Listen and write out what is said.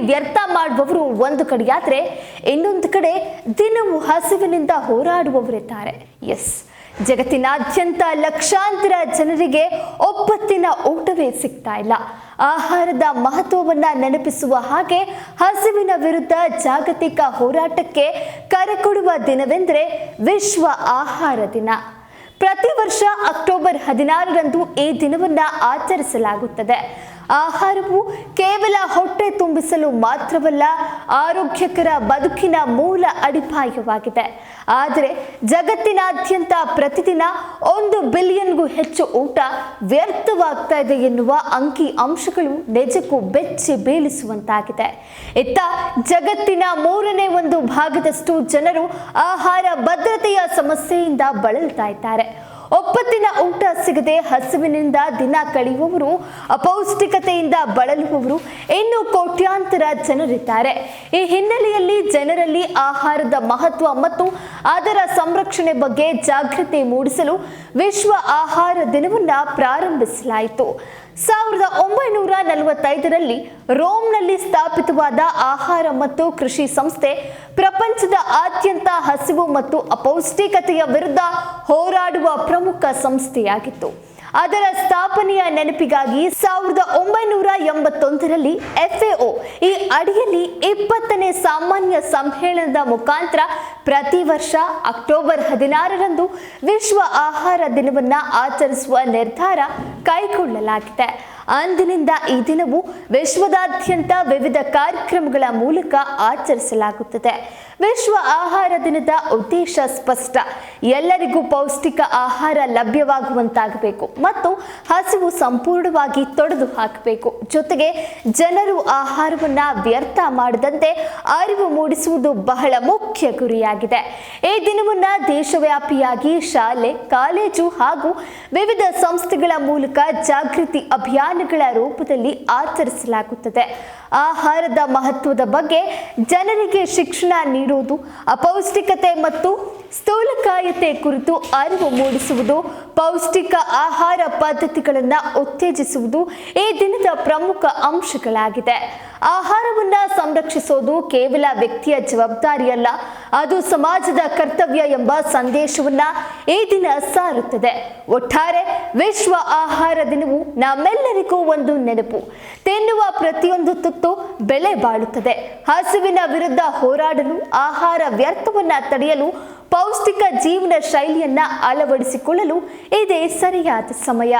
ವ್ಯರ್ಥ ಮಾಡುವವರು ಒಂದು ಕಡೆಯಾದರೆ ಇನ್ನೊಂದು ಕಡೆ ದಿನವೂ ಹಸಿವಿನಿಂದ ಹೋರಾಡುವವರಿದ್ದಾರೆ. ಎಸ್ ಜಗತ್ತಿನಾದ್ಯಂತ ಲಕ್ಷಾಂತರ ಜನರಿಗೆ ಒಪ್ಪತ್ತಿನ ಊಟವೇ ಸಿಗ್ತಾ ಇಲ್ಲ. ಆಹಾರದ ಮಹತ್ವವನ್ನ ನೆನಪಿಸುವ ಹಾಗೆ ಹಸಿವಿನ ವಿರುದ್ಧ ಜಾಗತಿಕ ಹೋರಾಟಕ್ಕೆ ಕರೆ ಕೊಡುವ ದಿನವೆಂದರೆ ವಿಶ್ವ ಆಹಾರ ದಿನ. ಪ್ರತಿ ವರ್ಷ ಅಕ್ಟೋಬರ್ ಹದಿನಾರರಂದು ಈ ದಿನವನ್ನ ಆಚರಿಸಲಾಗುತ್ತದೆ. ಆಹಾರವು ಕೇವಲ ಹೊಟ್ಟೆ ತುಂಬಿಸಲು ಮಾತ್ರವಲ್ಲ, ಆರೋಗ್ಯಕರ ಬದುಕಿನ ಮೂಲ ಅಡಿಪಾಯವಾಗಿದೆ. ಆದರೆ ಜಗತ್ತಿನಾದ್ಯಂತ ಪ್ರತಿದಿನ ಒಂದು ಬಿಲಿಯನ್ಗೂ ಹೆಚ್ಚು ಊಟ ವ್ಯರ್ಥವಾಗ್ತಾ ಇದೆ ಎನ್ನುವ ಅಂಕಿ ಅಂಶಗಳು ನಿಜಕ್ಕೂ ಬೆಚ್ಚಿ ಬೀಳಿಸುವಂತಾಗಿದೆ. ಇತ್ತ ಜಗತ್ತಿನ ಮೂರನೇ ಒಂದು ಭಾಗದಷ್ಟು ಜನರು ಆಹಾರ ಭದ್ರತೆಯ ಸಮಸ್ಯೆಯಿಂದ ಬಳಲ್ತಾ ಇದ್ದಾರೆ. ಒಪ್ಪತ್ತಿನ ಊಟ ಸಿಗದೆ ಹಸಿವಿನಿಂದ ದಿನ ಕಳೆಯುವವರು, ಅಪೌಷ್ಟಿಕತೆಯಿಂದ ಬಳಲುವವರು ಇನ್ನು ಕೋಟ್ಯಾಂತರ ಜನರಿದ್ದಾರೆ. ಈ ಹಿನ್ನೆಲೆಯಲ್ಲಿ ಜನರಲ್ಲಿ ಆಹಾರದ ಮಹತ್ವ ಮತ್ತು ಅದರ ಸಂರಕ್ಷಣೆ ಬಗ್ಗೆ ಜಾಗೃತಿ ಮೂಡಿಸಲು ವಿಶ್ವ ಆಹಾರ ದಿನವನ್ನ ಪ್ರಾರಂಭಿಸಲಾಯಿತು. ಸಾವಿರದ ಒಂಬೈನೂರ ನಲವತ್ತೈದರಲ್ಲಿ ರೋಮ್ನಲ್ಲಿ ಸ್ಥಾಪಿತವಾದ ಆಹಾರ ಮತ್ತು ಕೃಷಿ ಸಂಸ್ಥೆ ಪ್ರಪಂಚದ ಆದ್ಯಂತ ಹಸಿವು ಮತ್ತು ಅಪೌಷ್ಟಿಕತೆಯ ವಿರುದ್ಧ ಹೋರಾಡುವ ಪ್ರಮುಖ ಸಂಸ್ಥೆಯಾಗಿತ್ತು. ಅದರ ಸ್ಥಾಪನೆಯ ನೆನಪಿಗಾಗಿ ಸಾವಿರದ ಒಂಬೈನೂರ ಎಂಬತ್ತೊಂದರಲ್ಲಿ ಎಫ್ಎಒ ಈ ಅಡಿಯಲ್ಲಿ ಇಪ್ಪತ್ತನೇ ಸಾಮಾನ್ಯ ಸಮ್ಮೇಳನದ ಮುಖಾಂತರ ಪ್ರತಿ ವರ್ಷ ಅಕ್ಟೋಬರ್ ಹದಿನಾರರಂದು ವಿಶ್ವ ಆಹಾರ ದಿನವನ್ನ ಆಚರಿಸುವ ನಿರ್ಧಾರ ಕೈಗೊಳ್ಳಲಾಗಿದೆ. ಅಂದಿನಿಂದ ಈ ದಿನವು ವಿಶ್ವದಾದ್ಯಂತ ವಿವಿಧ ಕಾರ್ಯಕ್ರಮಗಳ ಮೂಲಕ ಆಚರಿಸಲಾಗುತ್ತದೆ. ವಿಶ್ವ ಆಹಾರ ದಿನದ ಉದ್ದೇಶ ಸ್ಪಷ್ಟ. ಎಲ್ಲರಿಗೂ ಪೌಷ್ಟಿಕ ಆಹಾರ ಲಭ್ಯವಾಗುವಂತಾಗಬೇಕು ಮತ್ತು ಹಸಿವು ಸಂಪೂರ್ಣವಾಗಿ ತೊಡೆದು ಹಾಕಬೇಕು. ಜೊತೆಗೆ ಜನರು ಆಹಾರವನ್ನು ವ್ಯರ್ಥ ಮಾಡದಂತೆ ಅರಿವು ಮೂಡಿಸುವುದು ಬಹಳ ಮುಖ್ಯ ಗುರಿಯಾಗಿದೆ. ಈ ದಿನವನ್ನ ದೇಶವ್ಯಾಪಿಯಾಗಿ ಶಾಲೆ, ಕಾಲೇಜು ಹಾಗೂ ವಿವಿಧ ಸಂಸ್ಥೆಗಳ ಮೂಲಕ ಜಾಗೃತಿ ಅಭಿಯಾನಗಳ ರೂಪದಲ್ಲಿ ಆಚರಿಸಲಾಗುತ್ತದೆ. ಆಹಾರದ ಮಹತ್ವದ ಬಗ್ಗೆ ಜನರಿಗೆ ಶಿಕ್ಷಣ ನೀಡುವುದು ಅಪೌಷ್ಟಿಕತೆ ಮತ್ತು ಸ್ಥೂಲಕಾಯತೆ ಕುರಿತು ಅರಿವು ಮೂಡಿಸುವುದು, ಪೌಷ್ಟಿಕ ಆಹಾರ ಪದ್ಧತಿಗಳನ್ನು ಉತ್ತೇಜಿಸುವುದು ಈ ದಿನದ ಪ್ರಮುಖ ಅಂಶಗಳಾಗಿದೆ. ಆಹಾರವನ್ನ ಸಂರಕ್ಷಿಸೋದು ಕೇವಲ ವ್ಯಕ್ತಿಯ ಜವಾಬ್ದಾರಿಯಲ್ಲ, ಅದು ಸಮಾಜದ ಕರ್ತವ್ಯ ಎಂಬ ಸಂದೇಶವನ್ನ ಈ ದಿನ ಸಾರುತ್ತದೆ. ಒಟ್ಟಾರೆ ವಿಶ್ವ ಆಹಾರ ದಿನವು ನಮ್ಮೆಲ್ಲರಿಗೂ ಒಂದು ನೆನಪು. ತಿನ್ನುವ ಪ್ರತಿಯೊಂದು ತುತ್ತು ಬೆಲೆ ಬಾಳುತ್ತದೆ. ಹಸಿವಿನ ವಿರುದ್ಧ ಹೋರಾಡಲು, ಆಹಾರ ವ್ಯರ್ಥವನ್ನ ತಡೆಯಲು ಪೌಷ್ಟಿಕ ಜೀವನ ಶೈಲಿಯನ್ನ ಅಳವಡಿಸಿಕೊಳ್ಳಲು ಇದೇ ಸರಿಯಾದ ಸಮಯ.